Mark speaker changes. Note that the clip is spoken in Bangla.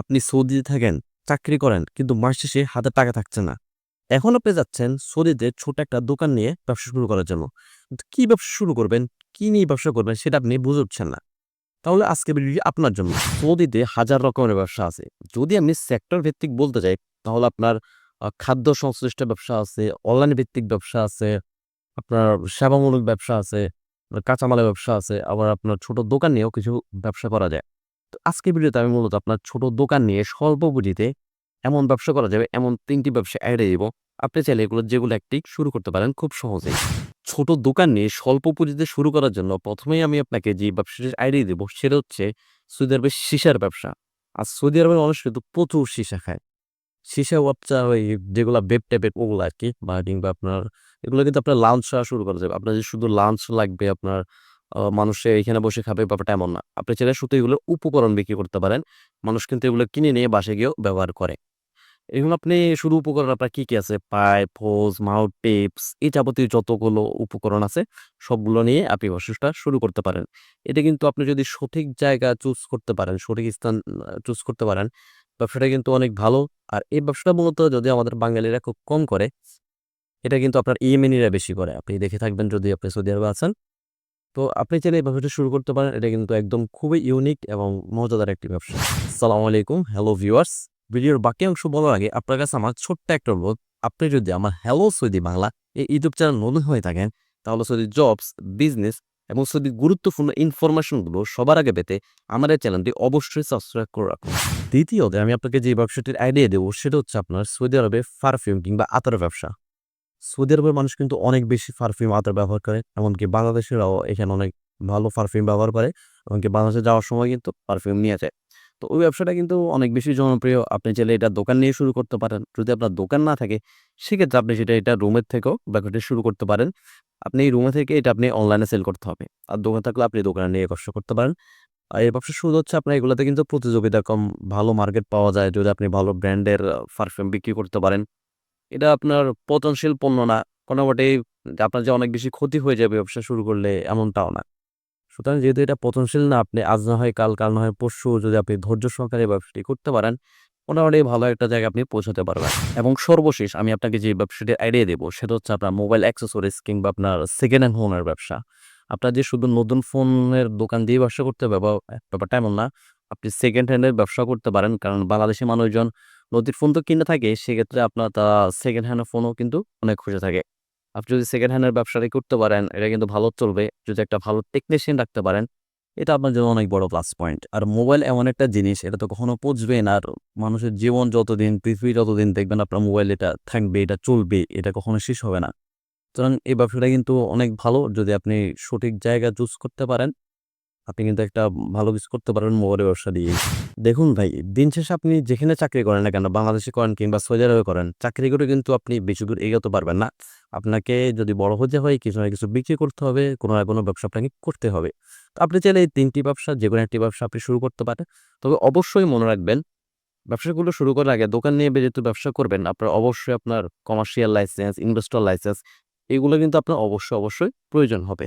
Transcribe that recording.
Speaker 1: আপনি সৌদিতে থাকেন, চাকরি করেন, কিন্তু মাস শেষে হাতে টাকা থাকছে না। এখন আপনি যাচ্ছেন সৌদিতে ছোট একটা দোকান নিয়ে ব্যবসা শুরু করার জন্য। কি ব্যবসা শুরু করবেন? কি নিয়ে ব্যবসা করবেন? সেটা আপনি বুঝে উঠছেন না। তাহলে আজকে ভিডিওটি আপনার জন্য। সৌদিতে হাজার রকমের ব্যবসা আছে। যদি আমি সেক্টর ভিত্তিক বলতে চাই তাহলে আপনার খাদ্য সংশ্লিষ্ট ব্যবসা আছে অনলাইন ভিত্তিক ব্যবসা আছে, আপনার সেবামূলক ব্যবসা আছে কাঁচামালের ব্যবসা আছে, আবার আপনার ছোট দোকান নিয়েও কিছু ব্যবসা করা যায়। আজকে ভিডিওতে আমি মূলত আপনার ছোট দোকান নিয়ে স্বল্প পুঁজিতে এমন ব্যবসা করা যাবে, এমন তিনটি ব্যবসা অ্যাডে দিব আপনি চাইলে এগুলো যেগুলো একটি শুরু করতে পারেন খুব সহজেই। ছোট দোকান নিয়ে স্বল্প পুঁজিতে শুরু করার জন্য প্রথমেই আমি আপনাকে যে ব্যবসাটির আইডিয়া দেবো সেটা হচ্ছে সৌদি আরবের সীসার ব্যবসা। আর সৌদি আরবের মানুষ কিন্তু প্রচুর সীসা খায়। সীসা ব্যবসা ওই যেগুলা বেব টাইপের ওগুলো আর কি, বা কিংবা আপনার এগুলো কিন্তু আপনার লাঞ্চ শুরু করা যাবে আপনার যে শুধু লাঞ্চ লাগবে আপনার মানুষে এখানে বসে খাবে, ব্যাপারটা এমন না। আপনি চাইলে শুধু এগুলো উপকরণ বিক্রি করতে পারেন। মানুষ কিন্তু এগুলো কিনে নিয়ে বাসে গিয়েও ব্যবহার করে। এগুলো আপনি শুধু উপকরণ আপনার কি কি আছে? পাইপ হোজ মাউথ টিপস এই যাবতীয় যতগুলো উপকরণ আছে, সবগুলো নিয়ে আপনি ব্যবসাটা শুরু করতে পারেন। এটা কিন্তু আপনি যদি সঠিক জায়গা চুজ করতে পারেন, সঠিক স্থান চুজ করতে পারেন, ব্যবসাটা কিন্তু অনেক ভালো। আর এই ব্যবসাটা মূলত যদি আমাদের বাঙালিরা খুব কম করে, এটা কিন্তু আপনার ইয়েমেনিরা বেশি করে। আপনি দেখে থাকবেন যদি আপনি সৌদি আরবে আছেন। তো আপনি চাইলে এই ব্যবসাটা শুরু করতে পারেন। এটা কিন্তু একদম খুবই ইউনিক এবং মজাদার একটি ব্যবসা। সালাম আলাইকুম হ্যালো ভিউয়ার্স ভিডিওর বাকি অংশ বলার আগে আপনার কাছে আমার ছোট্ট একটা অনুরোধ। আপনি যদি আমার হ্যালো সৌদি বাংলা এই ইউটিউব চ্যানেল নতুন হয়ে থাকেন, তাহলে সৌদি জবস বিজনেস এবং সৌদি গুরুত্বপূর্ণ ইনফরমেশনগুলো সবার আগে পেতে আমার এই চ্যানেলটি অবশ্যই সাবস্ক্রাইব করে রাখুন। দ্বিতীয়ত আমি আপনাকে যে ব্যবসাটির আইডিয়া দেবো, সেটা হচ্ছে আপনার সৌদি আরবে পারফিউম কিংবা আতার ব্যবসা। সৌদি আরবের মানুষ কিন্তু অনেক বেশি পারফিউম আতর ব্যবহার করে। এমনকি বাংলাদেশেরাও এখানে অনেক ভালো পারফিউম ব্যবহার করে। এমনকি বাংলাদেশে যাওয়ার সময় কিন্তু পারফিউম নিয়ে যায়। তো ওই ব্যবসাটা কিন্তু অনেক বেশি জনপ্রিয়। আপনি চাইলে এটা দোকান নিয়ে শুরু করতে পারেন। যদি আপনার দোকান না থাকে, সেক্ষেত্রে আপনি সেটা এটা রুমের থেকেও ব্যবসাটি শুরু করতে পারেন। আপনি এই রুমে থেকে এটা আপনি অনলাইনে সেল করতে হবে। আর দোকান থাকলে আপনি দোকানে নিয়ে কষ্ট করতে পারেন। আর এই ব্যবসা শুরু হচ্ছে আপনার এগুলোতে কিন্তু প্রতিযোগিতা কম, ভালো মার্কেট পাওয়া যায়। যদি আপনি ভালো ব্র্যান্ডের পারফিউম বিক্রি করতে পারেন। এটা আপনার পচনশীল পণ্য না। কোনোভাবেই আপনার যে অনেক বেশি ক্ষতি হয়ে যাবে ব্যবসা শুরু করলে এমনটাও না। সুতরাং যেহেতু এটা পচনশীল না, আপনি আজ না হয় কাল কাল না হয় পরশু যদি আপনি ধৈর্য সহকারে ব্যবসাটি করতে পারেন, মোটামুটি ভালো একটা জায়গায় আপনি পৌঁছাতে পারবেন। এবং সর্বশেষ আমি আপনাকে যে ব্যবসাটির আইডিয়া দেবো, সেটা হচ্ছে আপনার মোবাইল অ্যাক্সেসরিজ কিংবা আপনার সেকেন্ড হ্যান্ড ফোনের ব্যবসা। আপনার যে শুধু নতুন ফোনের দোকান দিয়ে ব্যবসা করতে ব্যাপারটা এমন না, আপনি সেকেন্ড হ্যান্ডের ব্যবসা করতে পারেন। কারণ বাংলাদেশি মানুষজন নদীর ফোন তো কিনে থাকে, সেক্ষেত্রে আপনার তা সেকেন্ড হ্যান্ড ফোনও কিন্তু অনেক খুশি থাকে। আপনি যদি সেকেন্ড হ্যান্ডের ব্যবসাটি করতে পারেন, এটা কিন্তু ভালো চলবে। যদি একটা ভালো টেকনিশিয়ান রাখতে পারেন, এটা আপনার জন্য অনেক বড় প্লাস পয়েন্ট আর মোবাইল এমন একটা জিনিস, এটা তো কখনো পচবে না। আর মানুষের জীবন যতদিন, পৃথিবী যতদিন দেখবেন আপনার মোবাইল এটা থাকবে, এটা চলবে, এটা কখনো শেষ হবে না। সুতরাং এই ব্যবসাটা কিন্তু অনেক ভালো। যদি আপনি সঠিক জায়গা চুজ করতে পারেন আপনি কিন্তু একটা ভালো কিছু করতে পারবেন মোবাইলের ব্যবসা দিয়ে দেখুন ভাই, দিন শেষে আপনি যেখানে চাকরি করেন না কেন, বাংলাদেশে করেন কিংবা সৌদি আরবে করেন, চাকরি করে কিন্তু আপনি বেশি দূর এগোতে পারবেন না। আপনাকে যদি বড় হতে হয়, কিছু না কিছু বিক্রি করতে হবে, কোনো না কোনো ব্যবসা আপনাকে করতে হবে। তো আপনি চাইলে এই তিনটি ব্যবসা, যে কোনো একটি ব্যবসা আপনি শুরু করতে পারেন। তবে অবশ্যই মনে রাখবেন, ব্যবসাগুলো শুরু করার আগে দোকান নিয়ে যেহেতু ব্যবসা করবেন আপনার অবশ্যই আপনার কমার্শিয়াল লাইসেন্স ইনভেস্টর লাইসেন্স এগুলো কিন্তু আপনার অবশ্যই অবশ্যই প্রয়োজন হবে।